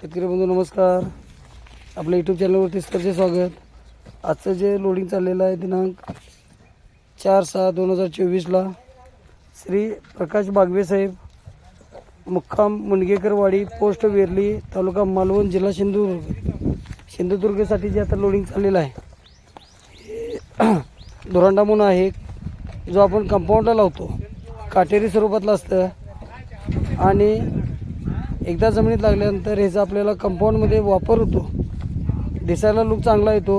शेतकरी बंधू नमस्कार. आपल्या यूट्यूब चॅनलवरती सरचे स्वागत. आजचं जे लोडिंग चाललेलं आहे दिनांक चार सहा दोन हजार चोवीसला श्री प्रकाश बागवे साहेब मुक्काम मुंडगेकरवाडी पोस्ट वेरली तालुका मालवण जिल्हा सिंधुदुर्ग. सिंधुदुर्गसाठी जे आता लोडिंग चाललेलं आहे धुरांडा म्हणून आहे जो आपण कंपाऊंडला लावतो काटेरी स्वरूपातलं असतं. आणि एकदा जमिनीत लागल्यानंतर ह्याचा आपल्याला कंपाऊंडमध्ये वापर होतो दिसायला लूक चांगला येतो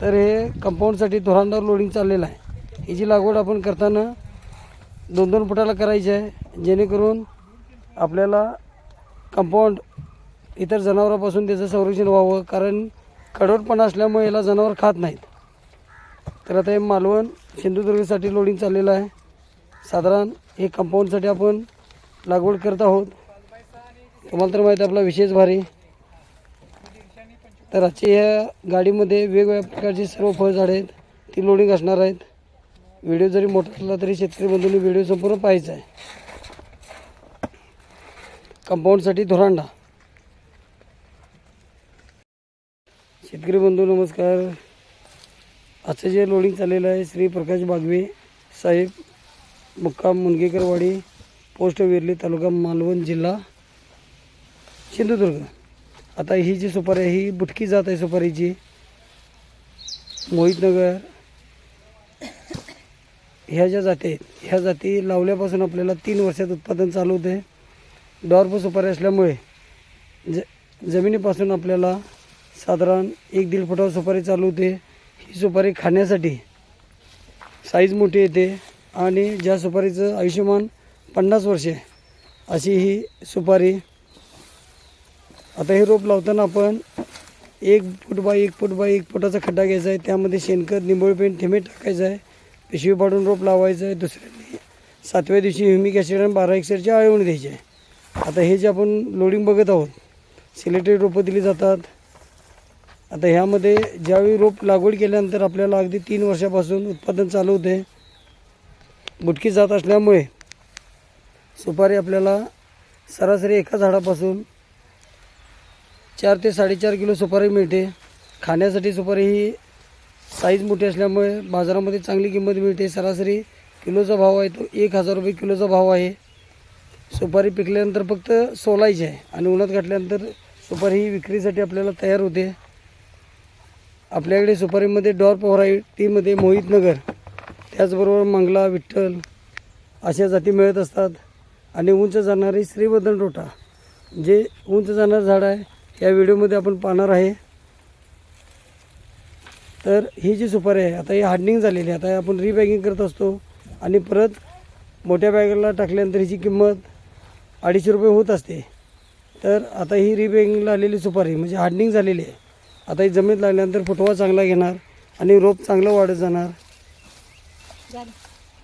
तर हे कंपाऊंडसाठी धोरांडावर लोडिंग चाललेलं आहे. ह्याची लागवड आपण करताना दोन दोन फुटाला करायची आहे जेणेकरून आपल्याला कंपाऊंड इतर जनावरांपासून त्याचं संरक्षण व्हावं कारण कडवटपणा असल्यामुळे याला जनावर खात नाहीत. तर आता हे मालवण सिंधुदुर्गसाठी लोडिंग चाललेलं आहे. साधारण हे कंपाऊंडसाठी आपण लागवड करत आहोत. तुम्हाला तर माहिती आहे आपला विशेष भारी. तर आजची ह्या गाडीमध्ये वेगवेगळ्या प्रकारची सर्व फळझाडे आहेत ती लोडिंग असणार आहेत. व्हिडिओ जरी मोठा असला तरी शेतकरी बंधूंनी व्हिडिओ संपूर्ण पाहायचा आहे. कंपाऊंडसाठी धोरांडा. शेतकरी बंधू नमस्कार. आजचं जे लोडिंग चाललेलं आहे श्री प्रकाश बागवे साहेब मुक्काम मुनगेकरवाडी पोस्ट वेरली तालुका मालवण जिल्हा. सिंधुदुर्ग. आता ही जी सुपारी आहे ही बुटकी जात आहे सुपारीची. मोहितनगर. ह्या ज्या जाती आहेत ह्या जाती लावल्यापासून आपल्याला तीन वर्षात उत्पादन चालू होते. डॉर्फ सुपारी असल्यामुळे ज जमिनीपासून आपल्याला साधारण एक दीड फुटावर सुपारी चालू होते. ही सुपारी खाण्यासाठी साईज मोठी येते आणि ज्या सुपारीचं आयुष्यमान पन्नास वर्षे अशी ही सुपारी आता हे रोप लावताना आपण एक फूट बाय एक फूट बाय एक फुटाचा खड्डा घ्यायचा आहे. त्यामध्ये शेणखत निंबोळी पेंट ठेमे टाकायचं आहे. पिशवी पाडून रोप लावायचं आहे. दुसऱ्या सातव्या दिवशी ह्युमिक ॲसिड आणि बारा एक्सरची आळवणी द्यायची आहे. आता हे जे आपण लोडिंग बघत आहोत सिलेटेड रोपं दिली जातात. आता ह्यामध्ये ज्यावेळी रोप लागवड केल्यानंतर आपल्याला अगदी तीन वर्षापासून उत्पादन चालू होते. बुटकी जात असल्यामुळे सुपारी आपल्याला सरासरी एका झाडापासून चार ते साडेचार किलो सुपारी मिळते. खाण्यासाठी सुपारी ही साईज मोठी असल्यामुळे बाजारामध्ये चांगली किंमत मिळते. सरासरी किलोचा भाव आहे तो एक हजार रुपये किलोचा भाव आहे. सुपारी पिकल्यानंतर फक्त सोलायची आहे आणि उन्हात घातल्यानंतर सुपारी ही विक्रीसाठी आपल्याला तयार होते. आपल्याकडे सुपारीमध्ये डॉर्प व्हरायटीमध्ये मोहितनगर त्याचबरोबर मंगला विठ्ठल अशा जाती मिळत असतात. आणि उंच जाणारी श्रीवर्धन रोटा जे उंच जाणारं झाड आहे या व्हिडिओमध्ये आपण पाहणार आहे. तर ही जी सुपारी आहे आता ही हार्डनिंग झालेली आहे. आता आपण रिबॅगिंग करत असतो आणि परत मोठ्या बॅगला टाकल्यानंतर हिची किंमत अडीचशे रुपये होत असते. तर आता ही रिबॅगिंगला आलेली सुपारी म्हणजे हार्डनिंग झालेली आहे. आता ही जमिनीत लागल्यानंतर फुटवा चांगला घेणार आणि रोप चांगलं वाढत जाणार.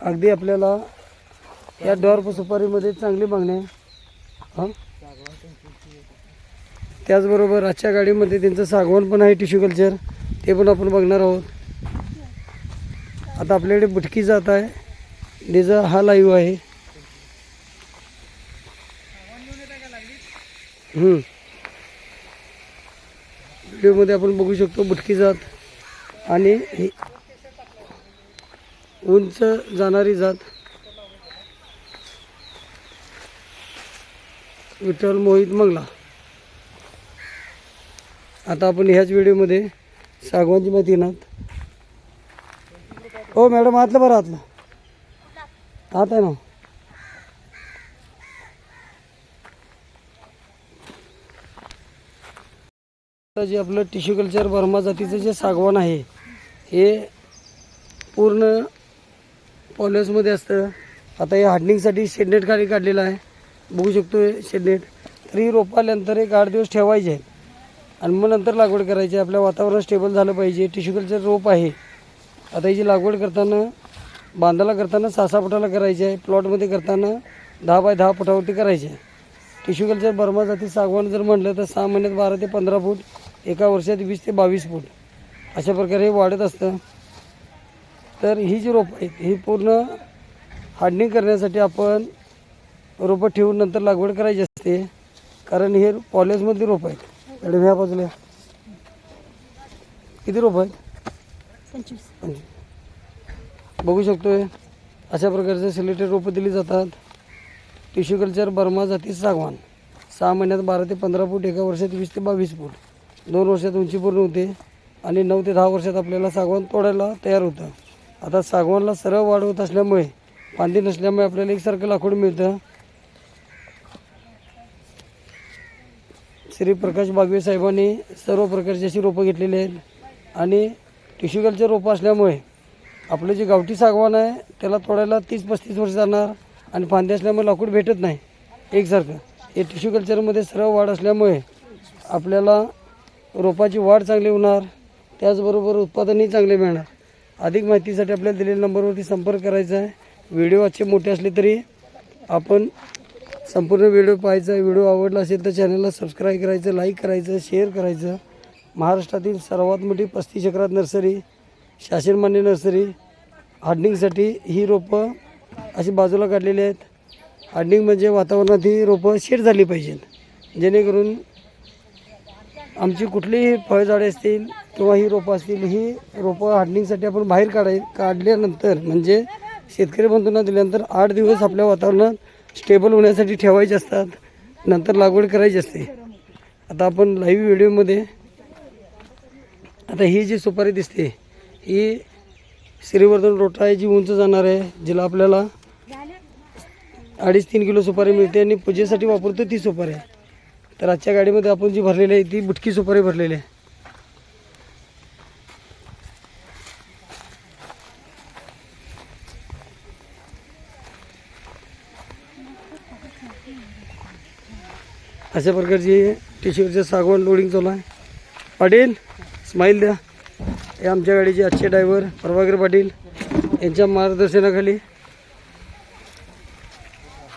अगदी आपल्याला या डॉर्फ सुपारीमध्ये चांगली मागणी आहे. हां? त्याचबरोबर आजच्या गाडीमध्ये त्यांचं सागवण पण आहे टिश्यू कल्चर. ते पण आपण बघणार आहोत. आता आपल्याकडे बुटकी जात आहे. डिझा हा लाईव्ह आहे. व्हिडिओमध्ये आपण बघू शकतो बुटकी जात आणि उंच जाणारी जात. विठ्ठल मोहित मंगला. आता आपण ह्याच व्हिडिओमध्ये सागवानची माहिती येणार हो मॅडम आतलं बरं आतलं. आत आहे ना. आता जे आपलं टिश्यू कल्चर बर्मा जातीचं जे सागवान आहे हे पूर्ण पॉलिसमध्ये असतं. आता हे हार्डनिंगसाठी शेडनेट खाली काढलेलं आहे. बघू शकतो शेडनेट. तर ही रोपं आल्यानंतर एक आठ दिवस ठेवायचे आहेत. आणि मग नंतर लागवड करायची. आहे. आपल्या वातावरण स्टेबल झालं पाहिजे. टिश्यू कल्चर रोप आहे. आता याची लागवड करताना बांधाला करताना सहा सहा फुटाला करायची आहे. प्लॉटमध्ये करताना दहा बाय दहा फुटावरती करायची आहे. टिश्यू कल्चर बर्मा जाती सागवान जर म्हटलं तर सहा महिन्यात बारा ते पंधरा फूट एका वर्षात वीस ते बावीस फूट. अशा प्रकारे हे वाढत असतं. तर ही जी रोपं आहेत ही पूर्ण हार्डनिंग करण्यासाठी आपण रोपं ठेवून नंतर लागवड करायची असते. कारण हे पॉलेजमधली रोपं आहेत. ह्या बाजूला. किती रोपं आहेत पंचवीस. पंचवीस. बघू शकतोय अशा प्रकारचे सिलेक्टेड रोपं दिली जातात. टिश्यू कल्चर बर्मा जाती सागवान. सहा महिन्यात बारा ते पंधरा फूट एका वर्षात वीस ते बावीस फूट. दोन वर्षात उंची पूर्ण होते आणि नऊ ते दहा वर्षात आपल्याला सागवान तोडायला तयार होतं. आता सागवानला सरळ वाढवत असल्यामुळे फांदी नसल्यामुळे आपल्याला एकसारखं लाकूड मिळतं. श्री प्रकाश बागवे साहेबांनी सर्व प्रकारची अशी रोपं घेतलेली आहेत. आणि टिश्यू कल्चर रोपं असल्यामुळे आपलं जे गावठी सागवान आहे त्याला तोडायला तीस पस्तीस वर्ष जाणार आणि फांदी असल्यामुळे लाकूड भेटत नाही. एकसारखं. हे टिश्यू कल्चरमध्ये सरळ वाढ असल्यामुळे आपल्याला रोपाची वाढ चांगली होणार त्याचबरोबर उत्पादनही चांगले मिळणार. अधिक माहितीसाठी आपल्याला दिलेल्या नंबरवरती संपर्क करायचा आहे. व्हिडिओ आजचे मोठे असले तरी आपण संपूर्ण व्हिडिओ पाहायचा व्हिडिओ आवडला असेल तर चॅनलला सबस्क्राईब करायचं लाईक करायचं शेअर करायचं. महाराष्ट्रातील सर्वात मोठी पस्तीस चक्रात नर्सरी शासनमान्य नर्सरी हार्डनिंगसाठी ही रोपं अशी बाजूला काढलेली आहेत. हार्डनिंग म्हणजे वातावरणात ही रोपं शेड झाली पाहिजेत. जेणेकरून आमची कुठलीही फळझाडे असतील किंवा ही रोपं असतील ही रोपं हार्डनिंगसाठी आपण बाहेर काढाय काढल्यानंतर म्हणजे शेतकरी बंधूंना दिल्यानंतर आठ दिवस आपल्या वातावरणात स्टेबल होण्यासाठी ठेवायचे असतात. नंतर लागवड करायची असते. आता आपण लाईव्ह व्हिडिओमध्ये आता ही जी सुपारी दिसते ही श्रीवर्धन रोटा आहे जी उंच जाणार आहे जिला आपल्याला अडीच तीन किलो सुपारी मिळते आणि पूजेसाठी वापरतो ती सुपारी. आहे तर आजच्या गाडीमध्ये आपण जी भरलेली आहे ती बुटकी सुपारी भरलेली आहे. अशा प्रकारची टिश्यूवरचे सागवान लोडिंग चालू आहे. पाटील स्माईल द्या. हे आमच्या गाडीचे आजचे ड्रायव्हर प्रभाकर पाटील यांच्या मार्गदर्शनाखाली.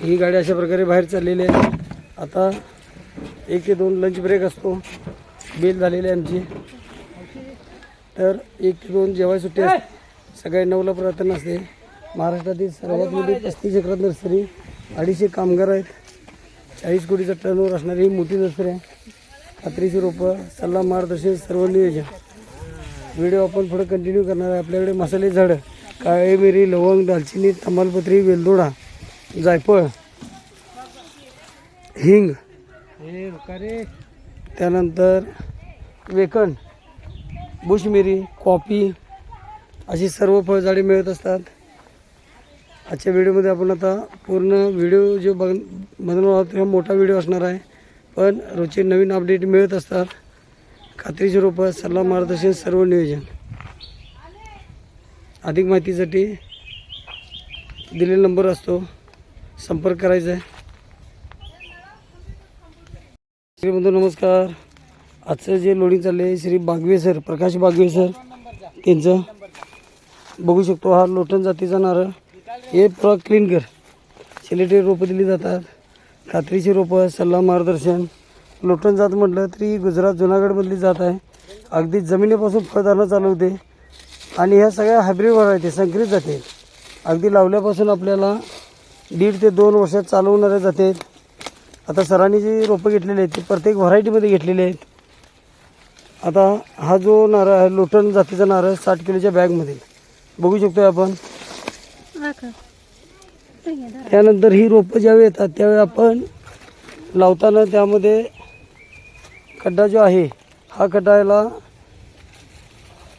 ही गाडी अशा प्रकारे बाहेर चाललेली आहे. आता एक ते दोन लंच ब्रेक असतो. बेल झालेली आहे आमची. तर एक ते दोन जेवाय सुट्टी असते सकाळी नऊला प्रार्थना असते. महाराष्ट्रातील सर्वात मोठी पस्तीस एकरात नर्सरी अडीचशे कामगार आहेत. चाळीस कोटीचा टर्नओव्हर असणारी ही मोठी नर्सरी आहे. खात्रीची रोपं सल्ला मार्गदर्शन सर्व नियोजन. व्हिडिओ आपण पुढे कंटिन्यू करणार आहे. आपल्याकडे मसाले झाडं काळे मिरी लवंग दालचिनी तमालपत्री वेलदोडा जायफळ हिंग त्यानंतर वेकण बुशमिरी कॉफी अशी सर्व फळझाडे मिळत असतात. आजच्या व्हिडिओमध्ये आपण आता पूर्ण व्हिडिओ जो बघ बनवणार आहोत तेव्हा मोठा व्हिडिओ असणार आहे. पण रोजचे नवीन अपडेट मिळत असतात. खात्रीचे रोपं सल्ला मार्गदर्शन सर्व नियोजन. अधिक माहितीसाठी दिलेला नंबर असतो. संपर्क करायचा आहे. श्री बंधू नमस्कार. आजचं जे लोडिंग चाललं आहे श्री बागवे सर प्रकाश बागवे सर त्यांचं. बघू शकतो हा लोटन जातीचा नारळ. हे प्र क्लीन कर. सिलेटेड रोपं दिली जातात. खात्रीची रोपं सल्ला मार्गदर्शन. लोटन जात म्हटलं तरी गुजरात जुनागडमधली जात आहे. अगदी जमिनीपासून फळधारणा चालू होते आणि ह्या सगळ्या हायब्रिड व्हरायटी संकरित जाते. अगदी लावल्यापासून आपल्याला दीड ते दोन वर्षात चालवणाऱ्या जाते. आता सरांनी जी रोपं घेतलेली आहेत ती प्रत्येक व्हरायटीमध्ये घेतलेली आहेत. आता हा जो नारळ आहे लोटन जातीचा नारळ साठ किलोच्या बॅगमध्ये बघू शकतो आपण. त्यानंतर ही रोपं ज्यावेळी येतात त्यावेळी आपण लावताना त्यामध्ये खड्डा जो आहे हा खड्डाला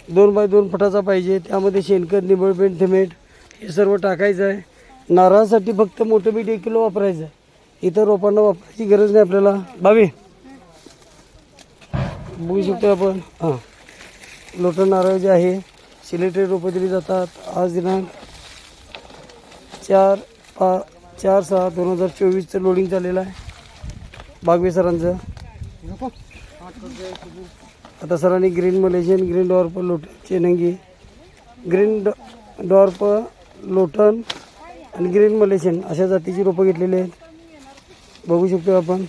दोन बाय दोन फुटाचा पाहिजे. त्यामध्ये शेणखत निबळपेंट थिमेट हे सर्व टाकायचं आहे. नारळासाठी फक्त मोठं बीट एक किलो वापरायचं आहे. इतर रोपांना वापरायची गरज नाही आपल्याला. बावी बघू शकतो आपण. हां. लोटं नारळ जे आहे सिलेटेड रोपं दिली जातात. आज दिनांक चार पा चार सहा दोन हजार चोवीसचं लोडिंग झालेलं आहे. बागवे सरांचं. आता सरांनी ग्रीन मलेशियन ग्रीन डॉर्प लोटन चेनंगी. ग्रीन डॉ डॉर्प लोटन आणि ग्रीन मलेशियन अशा जातीची रोपं घेतलेली आहेत. बघू शकतो आपण.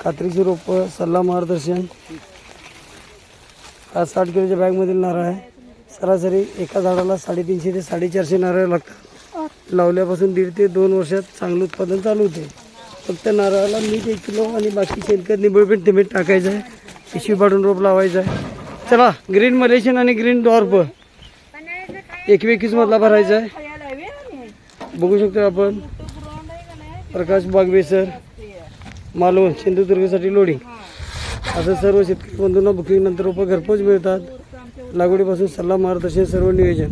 कात्रीची रोपं सल्ला मार्गदर्शन. हा साठ किलोच्या बॅगमधील नारळ आहे. सरासरी एका झाडाला साडेतीनशे ते साडेचारशे नारळ लागतात. लावल्यापासून दीड ते दोन वर्षात चांगलं उत्पादन चालू होते. फक्त नारळाला मीठ एक किलो आणि बाकी शेणखत निंबळपेंट तिमीठ टाकायचं आहे. पिशवी पाडून रोप लावायचं आहे. चला ग्रीन मलेशियन आणि ग्रीन डॉर्प एकवेकीस मधला भरायचा आहे. बघू शकतो आपण. प्रकाश बागवेसर मालवण सिंधुदुर्गसाठी लोडिंग असं सर्व शेतकरी बंधूंना बुकिंग नंतर रोपं घरपोच मिळतात. लागवडीपासून सल्ला मार्गदर्शन सर्व नियोजन.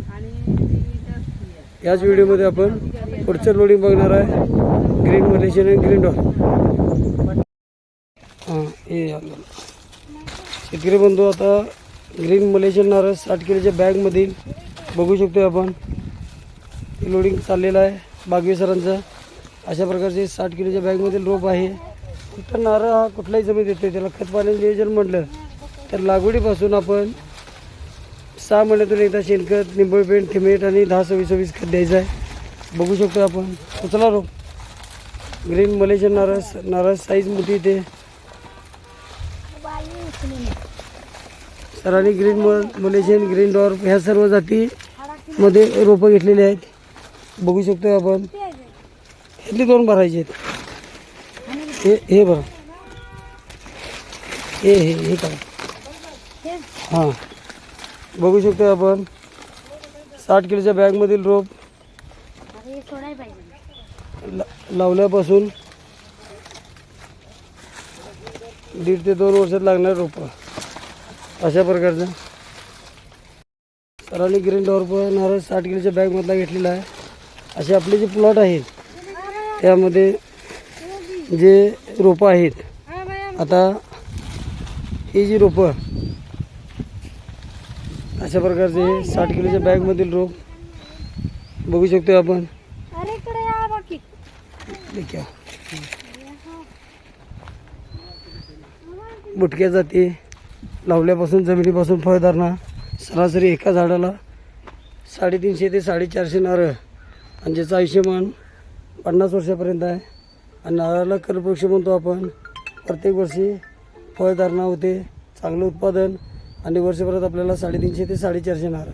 याच व्हिडिओमध्ये आपण पुढचं लोडिंग बघणार आहे. ग्रीन मलेशियन आणि ग्रीन डॉल हां हे शेतकरी बंधू आता ग्रीन मलेशियन नारळ साठ किलोच्या बॅगमधील बघू शकतो आपण. लोडिंग चाललेलं आहे बागवे सरांचं. अशा प्रकारचे साठ किलोच्या बॅगमधील रोप आहे. फक्त नारळ हा कुठलाही जमीन येते त्याला खत पाण्याचं नियोजन म्हटलं. तर लागवडीपासून आपण सहा महिन्यातून एकदा शेणखत निंबळपेंट थिमेट आणि दहा सव्वीस सव्वीस खत द्यायचं आहे. बघू शकतो आपण. उचला रोप ग्रीन मलेशियन नारस नारस साईज मोठी इथे. सरांनी ग्रीन म मलेशियन ग्रीन डॉर्फ ह्या सर्व जातीमध्ये रोपं घेतलेली आहेत. बघू शकतो आपण. ह्यातली दोन भरायचे आहेत. हे हे भरा. हे हे हे करा. हां. बघू शकतो आपण. साठ किलोच्या बॅगमधील रोप ला लावल्यापासून दीड ते दोन वर्षात लागणार रोपं. अशा प्रकारचं. सरांनी ग्रीन डॉर्प नारळ साठ किलोच्या बॅगमधला घेतलेला आहे. असे आपले जे प्लॉट आहेत त्यामध्ये जे रोपं आहेत आता ही जी रोपं अशा प्रकारचे हे साठ किलोच्या बॅगमधील रोप बघू शकतो आपण. बुटक्या जाते लावल्यापासून जमिनीपासून फळधारणा सरासरी एका झाडाला साडेतीनशे ते साडेचारशे नारळ आणि ज्याचं आयुष्यमान पन्नास वर्षापर्यंत आहे. आणि नारळाला कर्पक्ष म्हणतो आपण. प्रत्येक वर्षी फळधारणा होते चांगलं उत्पादन आणि वर्षभरात आपल्याला साडेतीनशे ते साडेचारशे नारळ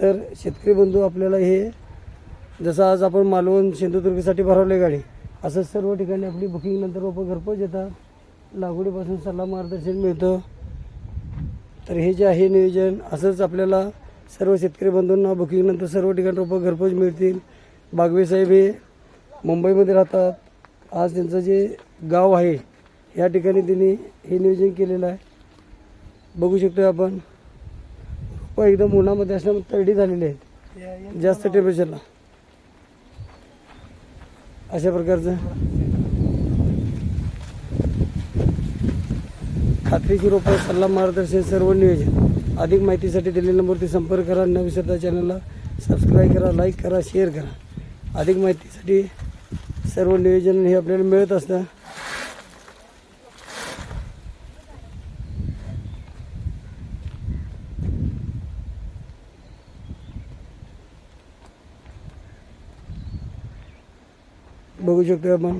तर शेतकरी बंधू आपल्याला हे जसं आज आपण मालवण सिंधुदुर्गसाठी भरवले गाडी असं सर्व ठिकाणी आपली बुकिंगनंतर रोपं घरपोच येतात. लागवडीपासून सल्ला मार्गदर्शन मिळतं. तर हे जे आहे नियोजन असंच आपल्याला सर्व शेतकरी बंधूंना बुकिंगनंतर सर्व ठिकाणी रोपं घरपोच मिळतील. बागवे साहेब हे मुंबईमध्ये राहतात. आज त्यांचं जे गाव आहे या ठिकाणी त्यांनी हे नियोजन केलेलं आहे. बघू शकतो आपण. रोपं एकदम उन्हामध्ये असल्यामुळे तरडी झालेली आहेत. जास्त टेम्परेचरला अशा प्रकारचं. खात्रीची रोपं सल्ला मार्गदर्शन सर्व नियोजन. अधिक माहितीसाठी दिलेल्या नंबरवरती संपर्क करा. न विसरता चॅनलला सबस्क्राईब करा लाईक करा शेअर करा. अधिक माहितीसाठी सर्व नियोजन हे आपल्याला मिळत असतं. बघू शकतो आपण.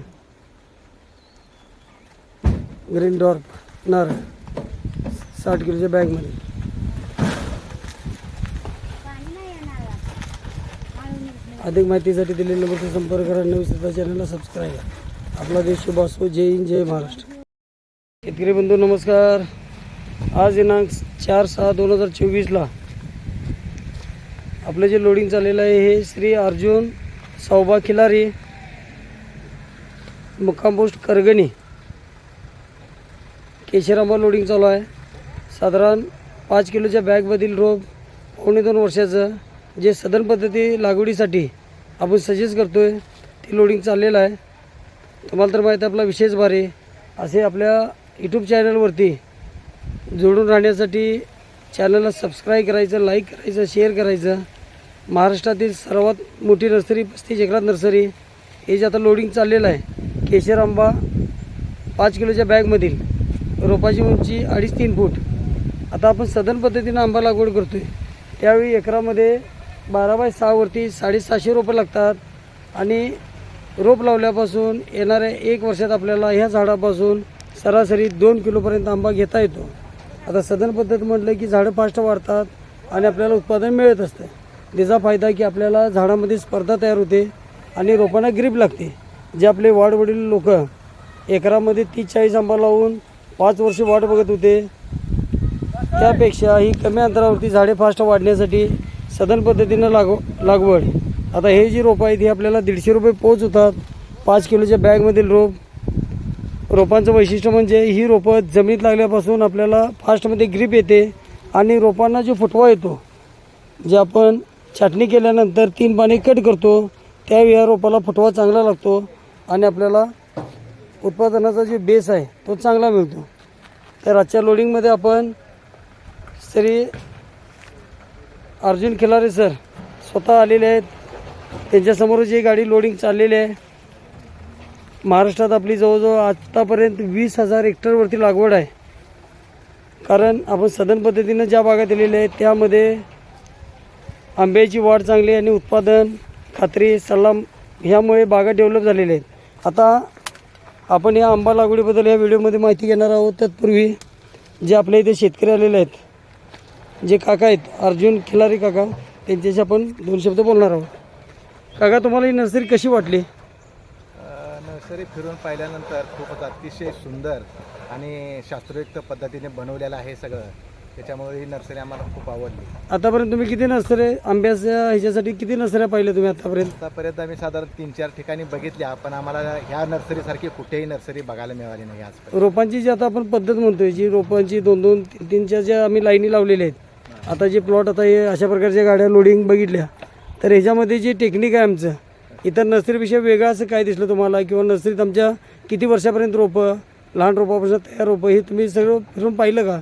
ग्रीन डॉर्प नारळ साठ किलोच्या बॅगमध्ये अधिक माहितीसाठी दिलेल्या नंबरचा संपर्क करा. नवीन सुद्धा चॅनलला सबस्क्राईब करा. आपला देश शुभ असो. जय हिंद जय महाराष्ट्र. शेतकरी बंधू नमस्कार. आज दिनांक चार सहा दोन हजार चोवीसला आपलं जे लोडिंग चाललेलं आहे हे श्री अर्जुन सौबा खिलारी. मुक्काम पोस्ट करगणी. केशरांबा लोडिंग चालू आहे. साधारण पाच किलोच्या बॅगमधील रोप पावणे दोन वर्षाचं जे सदन पद्धती लागवडीसाठी आपण सजेस्ट करतो आहे ते लोडिंग चाललेलं आहे. तुम्हाला तर माहीत आपला विशेष भारी असे आपल्या यूट्यूब चॅनलवरती जोडून राहण्यासाठी चॅनलला सबस्क्राईब करायचं लाईक करायचं शेअर करायचं. महाराष्ट्रातील सर्वात मोठी नर्सरी पस्तीस एकरात नर्सरी हे जे आता लोडिंग चाललेलं आहे केशर आंबा पाच किलोच्या बॅगमधील रोपाची उंची अडीच तीन फूट. आता आपण सदन पद्धतीनं आंबा लागवड करतो आहे त्यावेळी एकरामध्ये बारा बाय सहावरती साडेसहाशे रोपं लागतात आणि रोप लावल्यापासून येणाऱ्या एक वर्षात आपल्याला ह्या झाडापासून सरासरी दोन किलोपर्यंत आंबा घेता येतो. आता सदन पद्धत म्हटलं की झाडं फास्ट वाढतात आणि आपल्याला उत्पादन मिळत असतं. त्याचा फायदा की आपल्याला झाडामध्ये स्पर्धा तयार होते आणि रोपांना ग्रीप लागते. जे आपले वाढवडील लोक एकरामध्ये तीस चाळीस आंबा लावून पाच वर्ष वाट बघत होते त्यापेक्षा ही कमी अंतरावरती झाडे फास्ट वाढण्यासाठी सदन पद्धतीनं लागव लागवड. आता हे जी रोपं आहेत ही आपल्याला दीडशे रुपये पोच होतात पाच किलोच्या बॅगमधील रोप. रोपांचं वैशिष्ट्य म्हणजे ही रोपं जमिनीत लागल्यापासून आपल्याला फास्टमध्ये ग्रीप येते आणि रोपांना जो फुटवा येतो जे आपण छाटणी केल्यानंतर तीन पाणी कट करतो त्या या रोपाला फुटवा चांगला लागतो. आणि आपल्याला उत्पादनाचा जो बेस आहे तो चांगला मिळतो. तर आजच्या लोडिंगमध्ये आपण श्री अर्जुन खिलारे सर स्वतः आलेले आहेत. त्यांच्यासमोर जी गाडी लोडिंग चाललेली आहे महाराष्ट्रात आपली जवळजवळ आत्तापर्यंत वीस हजार हेक्टरवरती लागवड आहे. कारण आपण सदन पद्धतीनं ज्या भागात दिलेल्या आहेत त्यामध्ये आंब्याची वाढ चांगली आणि उत्पादन खात्री सल्लाम ह्यामुळे बागा डेव्हलप झालेल्या आहेत. आता आपण या आंबा लागवडीबद्दल या व्हिडिओमध्ये माहिती घेणार आहोत. तत्पूर्वी जे आपल्या इथे शेतकरी आलेले आहेत जे काका आहेत अर्जुन खिलारी काका त्यांच्याशी आपण दोन शब्द बोलणार आहोत. काका तुम्हाला ही नर्सरी कशी वाटली? नर्सरी फिरून पाहिल्यानंतर खूपच अतिशय सुंदर आणि शास्त्रोक्त पद्धतीने बनवलेलं आहे सगळं. त्याच्यामुळे ही नर्सरी आम्हाला खूप आवडली. आतापर्यंत तुम्ही किती नर्सऱ्या आंब्याच्या ह्याच्यासाठी किती नर्सऱ्या पाहिल्या तुम्ही आतापर्यंत? आतापर्यंत आम्ही साधारण तीन चार ठिकाणी बघितल्या पण आम्हाला ह्या नर्सरीसारखी कुठेही नर्सरी बघायला मिळाली नाही आजपर्यंत. रोपांची जी आता आपण पद्धत म्हणतोय जी रोपांची दोन दोन तीन तीनच्या ज्या आम्ही लाईनी लावलेल्या आहेत आता जे प्लॉट आता हे अशा प्रकारच्या गाड्या लोडिंग बघितल्या तर ह्याच्यामध्ये जे टेक्निक आहे आमचं इतर नर्सरीपेक्षा वेगळं असं काय दिसलं तुम्हाला? किंवा नर्सरीत आमच्या किती वर्षापर्यंत रोपं लहान रोपापासून तयार रोपं हे तुम्ही सगळं फिरून पाहिलं का?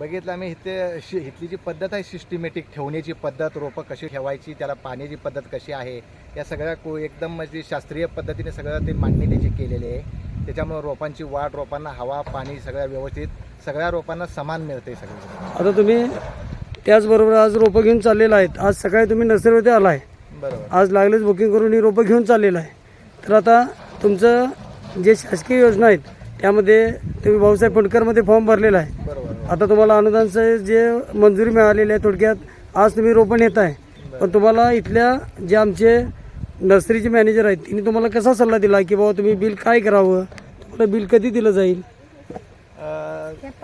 बघितलं आम्ही इथे शि इथली जी पद्धत आहे सिस्टमॅटिक ठेवण्याची पद्धत रोपं कशी ठेवायची त्याला पाण्याची पद्धत कशी आहे या सगळ्या को एकदम म्हणजे शास्त्रीय पद्धतीने सगळं ते मांडणी त्याची केलेली आहे. त्याच्यामुळे रोपांची वाढ रोपांना हवा पाणी सगळं व्यवस्थित सगळ्या रोपांना समान मिळते सगळं आता तुम्ही त्याचबरोबर आज रोपं घेऊन चाललेलं आहेत. आज सकाळी तुम्ही नर्सरीवरती आला आहे बरोबर. आज लागलेच बुकिंग करून ही रोपं घेऊन चाललेलं आहे. तर आता तुमचं जे शासकीय योजना आहेत त्यामध्ये तुम्ही भाऊसाहेब फंडकरमध्ये फॉर्म भरलेला आहे. बरोबर. आता तुम्हाला अनुदानचं जे मंजुरी मिळालेली आहे थोडक्यात आज तुम्ही रोपण येत आहे पण तुम्हाला इथल्या जे आमचे नर्सरीचे मॅनेजर आहेत त्यांनी तुम्हाला कसा सल्ला दिला की बाबा तुम्ही बिल काय करावं? तुम्हाला बिल कधी दिलं जाईल?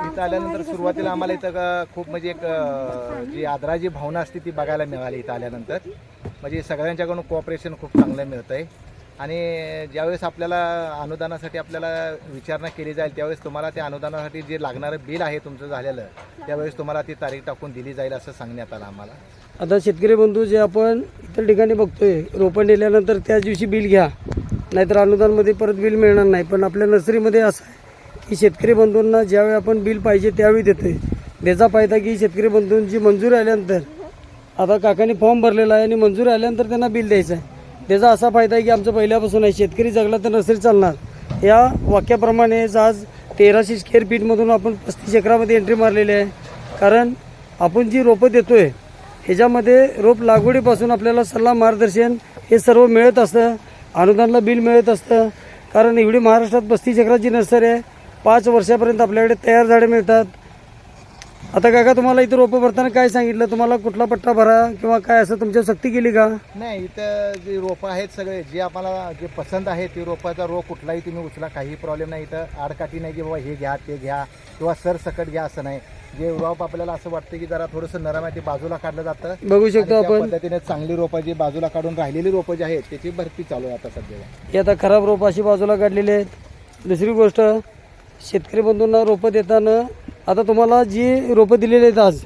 इथं आल्यानंतर सुरुवातीला आम्हाला इथं खूप म्हणजे एक अ, जी आदराची भावना असते ती बघायला मिळाली इथं आल्यानंतर. म्हणजे सगळ्यांच्याकडून कोऑपरेशन खूप चांगलं मिळतं आहे आणि ज्यावेळेस आपल्याला अनुदानासाठी आपल्याला विचारणा केली जाईल त्यावेळेस तुम्हाला त्या अनुदानासाठी जे लागणारं बिल आहे तुमचं झालेलं त्यावेळेस तुम्हाला ती तारीख टाकून दिली जाईल असं सांगण्यात आलं आम्हाला. आता शेतकरी बंधू जे आपण इतर ठिकाणी बघतोय रोपण दिल्यानंतर त्याच दिवशी बिल घ्या नाहीतर अनुदानमध्ये परत बिल मिळणार नाही. पण आपल्या नर्सरीमध्ये असं आहे की शेतकरी बंधूंना ज्यावेळी आपण बिल पाहिजे त्यावेळी देतोय. त्याचा फायदा की शेतकरी बंधूंची मंजुरी आल्यानंतर आता काकांनी फॉर्म भरलेला आहे आणि मंजुरी आल्यानंतर त्यांना बिल द्यायचं आहे. त्याचा असा फायदा आहे की आमचं पहिल्यापासून आहे शेतकरी जगला तर नर्सरी चालणार. या वाक्याप्रमाणेच आज तेराशे स्क्वेअर फीटमधून आपण पस्तीस एकरामध्ये एंट्री मारलेली आहे. कारण आपण जी रोपं देतो आहे ह्याच्यामध्ये रोप लागवडीपासून आपल्याला सल्ला मार्गदर्शन हे सर्व मिळत असतं. अनुदानला बिल मिळत असतं. कारण एवढी महाराष्ट्रात पस्तीस एकराची नर्सरी आहे. पाच वर्षापर्यंत आपल्याकडे तयार झाडे मिळतात. आता काका तुम्हाला इथं रोपं भरताना काय सांगितलं? तुम्हाला कुठला पट्टा भरा किंवा काय असं तुमच्या सक्ती केली का? नाही इथं जे रोपं आहेत सगळे जे आम्हाला जे पसंत आहे ते रोपाचा रोग कुठलाही तुम्ही उचला काही प्रॉब्लेम नाही. इथं आडकाठी नाही की बाबा हे घ्या ते घ्या किंवा सरसकट घ्या असं नाही. जे रोप आपल्याला असं वाटतं की जरा थोडंसं नरम आहे ते बाजूला काढलं जातं बघू शकतो आणि त्या आपण. पद्धतीने चांगली रोपं जी बाजूला काढून राहिलेली रोपं जी आहेत त्याची भरती चालू आहे आता सध्या. ही आता खराब रोपं अशी बाजूला काढलेली आहेत. दुसरी गोष्ट शेतकरी बंधूंना रोपं देताना आता तुम्हाला जी रोपं दिलेली आहेत आज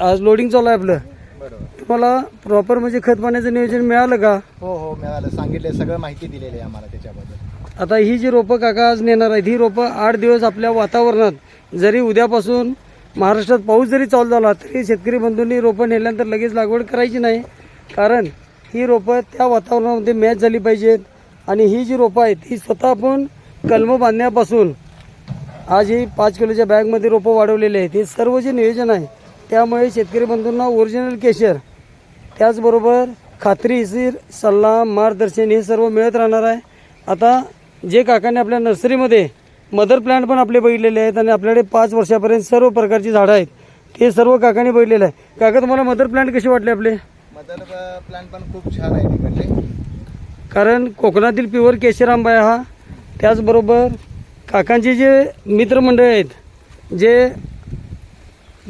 आज लोडिंग चालू आहे आपलं. बरोबर. तुम्हाला प्रॉपर म्हणजे खत पाण्याचं नियोजन मिळालं का? हो हो मिळालं. सांगितलं सगळं माहिती दिलेली आहे आम्हाला त्याच्याबद्दल. आता ही जी रोपं काका आज नेणार आहेत ही रोपं आठ दिवस आपल्या वातावरणात जरी उद्यापासून महाराष्ट्रात पाऊस जरी चालू झाला तरी शेतकरी बंधूंनी रोपं नेल्यानंतर लगेच लागवड करायची नाही. कारण ही रोपं त्या वातावरणामध्ये मॅच झाली पाहिजेत आणि ही जी रोपं आहेत ही स्वतः आपण कलमं बांधण्यापासून आज ही पाच किलोच्या बॅगमध्ये रोपं वाढवलेली आहेत. हे सर्व जे नियोजन आहे त्यामुळे शेतकरी बंधूंना ओरिजिनल केशर त्याचबरोबर खात्रीशीर सल्ला मार्गदर्शन हे सर्व मिळत राहणार आहे. आता जे काकांनी आपल्या नर्सरीमध्ये मदर प्लांट पण आपले बघितलेले आहेत आणि आपल्याकडे पाच वर्षापर्यंत सर्व प्रकारची झाडं आहेत. ते सर्व काकांनी बघितलेलं आहे. काका तुम्हाला मदर प्लांट कसे वाटले आपले? मदर प्लॅन पण खूप छान आहे तिकडले. कारण कोकणातील प्युअर केशर आंबा आहे हा. त्याचबरोबर काकांचे जे मित्रमंडळ आहेत जे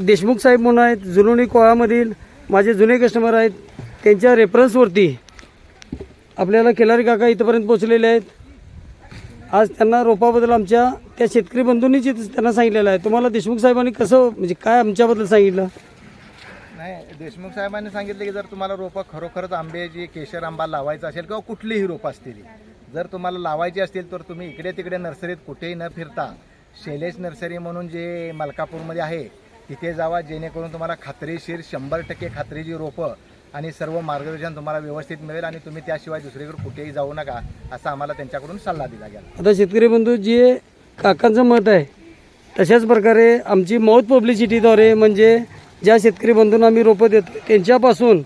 देशमुख साहेब म्हणून आहेत जुनुनी कोळामधील माझे जुने कस्टमर आहेत त्यांच्या रेफरन्सवरती आपल्याला केलारी काका इथंपर्यंत पोचलेले आहेत. आज त्यांना रोपाबद्दल आमच्या त्या शेतकरी बंधूंनीच त्यांना सांगितलेलं आहे. तुम्हाला देशमुख साहेबांनी कसं म्हणजे काय आमच्याबद्दल सांगितलं? नाही देशमुख साहेबांनी सांगितलं की जर तुम्हाला रोपं खरोखरच आंब्याची केशर आंबा लावायचा असेल किंवा कुठलीही रोपं असतील जर तुम्हाला लावायची असतील तर तुम्ही इकडे तिकडे नर्सरीत कुठेही न फिरता शैलेश नर्सरी म्हणून जे मलकापूरमध्ये आहे तिथे जावा जेणेकरून तुम्हाला खात्रीशीर शंभर टक्के खात्रीची रोपं आणि सर्व मार्गदर्शन तुम्हाला व्यवस्थित मिळेल आणि तुम्ही त्याशिवाय दुसरीकडे कुठेही जाऊ नका असा आम्हाला त्यांच्याकडून सल्ला दिला गेला. आता शेतकरी बंधू जे काकांचं मत आहे तशाच प्रकारे आमची मौत पब्लिसिटीद्वारे म्हणजे ज्या शेतकरी बंधूंना आम्ही रोपं देतो त्यांच्यापासून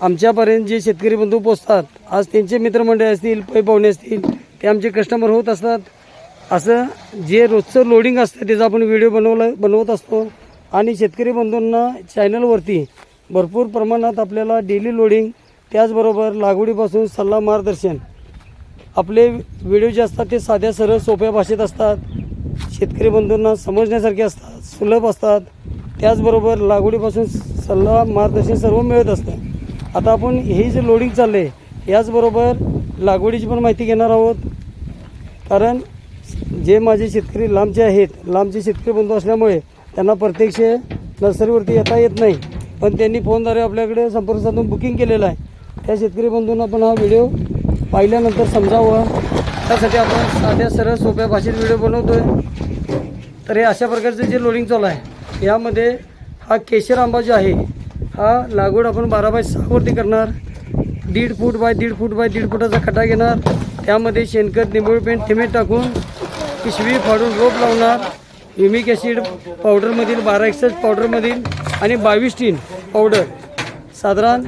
आमच्यापर्यंत जे शेतकरी बंधू पोचतात आज त्यांचे मित्रमंडळी असतील पै पाहुणे असतील ते आमचे कस्टमर होत असतात. असं जे रोजचं लोडिंग असतं त्याचा आपण व्हिडिओ बनवला बनवत असतो. आणि शेतकरी बंधूंना चॅनलवरती भरपूर प्रमाणात आपल्याला डेली लोडिंग त्याचबरोबर लागवडीपासून सल्ला मार्गदर्शन. आपले व्हिडिओ जे असतात ते साध्या सरळ सोप्या भाषेत असतात. शेतकरी बंधूंना समजण्यासारखे असतात सुलभ असतात. त्याचबरोबर लागवडीपासून सल्ला मार्गदर्शन सर्व मिळत असतं. आता आपण हे जे लोडिंग चाललं आहे याचबरोबर लागवडीची पण माहिती घेणार आहोत. कारण जे माझे शेतकरी लांबचे आहेत लांबचे शेतकरी बंधू असल्यामुळे त्यांना प्रत्यक्ष नर्सरीवरती येता येत नाही. पण त्यांनी फोनद्वारे आपल्याकडे संपर्क साधून बुकिंग केलेलं आहे. त्या शेतकरी बंधूंना आपण हा व्हिडिओ पाहिल्यानंतर समजावं. त्यासाठी आपण साध्या सरळ सोप्या भाषेत व्हिडिओ बनवतो आहे तर हे अशा प्रकारचं जे लोडिंग चालू आहे यामध्ये हा केशर आंबा जो आहे हा लागवड आपण बारा बाय सहावरती करणार. दीड फूट बाय दीड फूट बाय दीड फुटाचा खड्डा घेणार. त्यामध्ये शेणखत निंबोळी पेंट थिमेट टाकून पिशवी फाडून रोप लावणार. युमिक ॲसिड पावडरमधील बारा एक्सेस पावडरमधील आणि बावीस टीन पावडर साधारण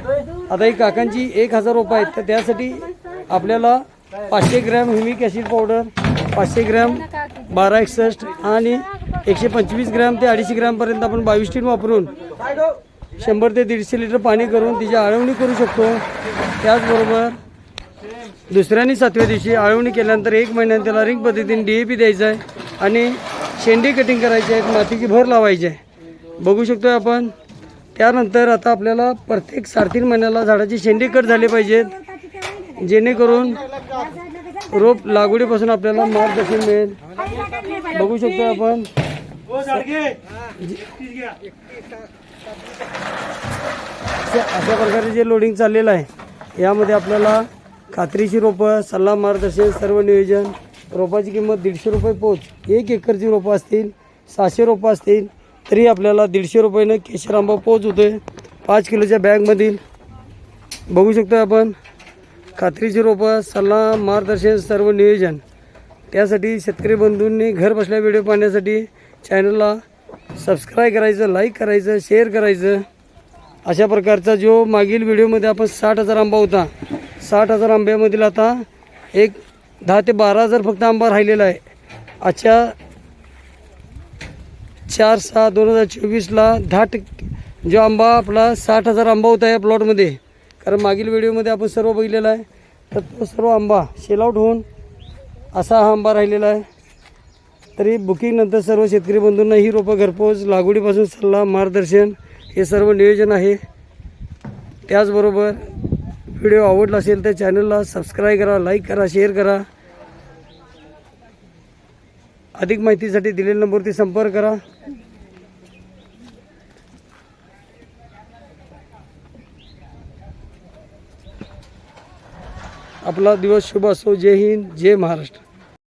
आता ही काकांची एक हजार रोपं आहेत. तर त्यासाठी आपल्याला पाचशे ग्रॅम ह्युमिक ॲसिड पावडर पाचशे ग्रॅम बारा एकसष्ट आणि एकशे पंचवीस ग्रॅम ते अडीचशे ग्रॅमपर्यंत आपण बावीस टीन वापरून शंभर ते दीडशे लिटर पाणी करून तिची आळवणी करू शकतो. त्याचबरोबर दुसऱ्या आणि सातव्या दिवशी आळवणी केल्यानंतर एक महिन्यात त्याला रिंग पद्धतीने डी ए पी द्यायचं आहे आणि शेंडी कटिंग करायची आहे मातीची भर लावायची आहे. बघू शकतो आपण. त्यानंतर आता आपल्याला प्रत्येक साडेतीन महिन्याला झाडाची शेंडी कट झाली पाहिजेत. जेणेकरून रोप लागवडीपासून आपल्याला मार्गदर्शन मिळेल. बघू शकतो आपण. अशा प्रकारे जे लोडिंग चाललेलं आहे यामध्ये आपल्याला खात्रीची रोपं सल्ला मार्गदर्शन सर्व नियोजन. रोपाची किंमत दीडशे रुपये पोच. एक एकरची रोपं असतील सहाशे रोपं असतील तरी आपल्याला दीडशे रुपयानं केशर आंबा पोच होतो आहे पाच किलोच्या बॅगमधील. बघू शकतो आपण खात्रीची रोपं सल्ला मार्गदर्शन सर्व नियोजन. त्यासाठी शेतकरी बंधूंनी घर बसल्या व्हिडिओ पाहण्यासाठी चॅनलला सबस्क्राईब करायचं लाईक करायचं शेअर करायचं. अशा प्रकारचा जो मागील व्हिडिओमध्ये आपण साठ हजार आंबा होता साठ हजार आंब्यामधील आता एक दहा ते बारा हजार फक्त आंबा राहिलेला आहे. आजच्या चार सहा दोन हजार चोवीसला दहा टक्के जो आंबा आपला साठ हजार आंबा होता या प्लॉटमध्ये कारण मागील व्हिडिओमध्ये आपण सर्व बघितलेला आहे तर तो सर्व आंबा शेलआउट होऊन असा हा आंबा राहिलेला आहे. तरी बुकिंगनंतर सर्व शेतकरी बंधूंना ही रोपं घरपोच लागवडीपासून सल्ला मार्गदर्शन हे सर्व नियोजन आहे. त्याचबरोबर व्हिडिओ आवडला असेल तर चॅनलला सबस्क्राईब करा लाईक करा शेअर करा. अधिक माहितीसाठी दिलेल्या नंबरवरती संपर्क करा. आपला दिवस शुभ असो. जय हिंद जय महाराष्ट्र.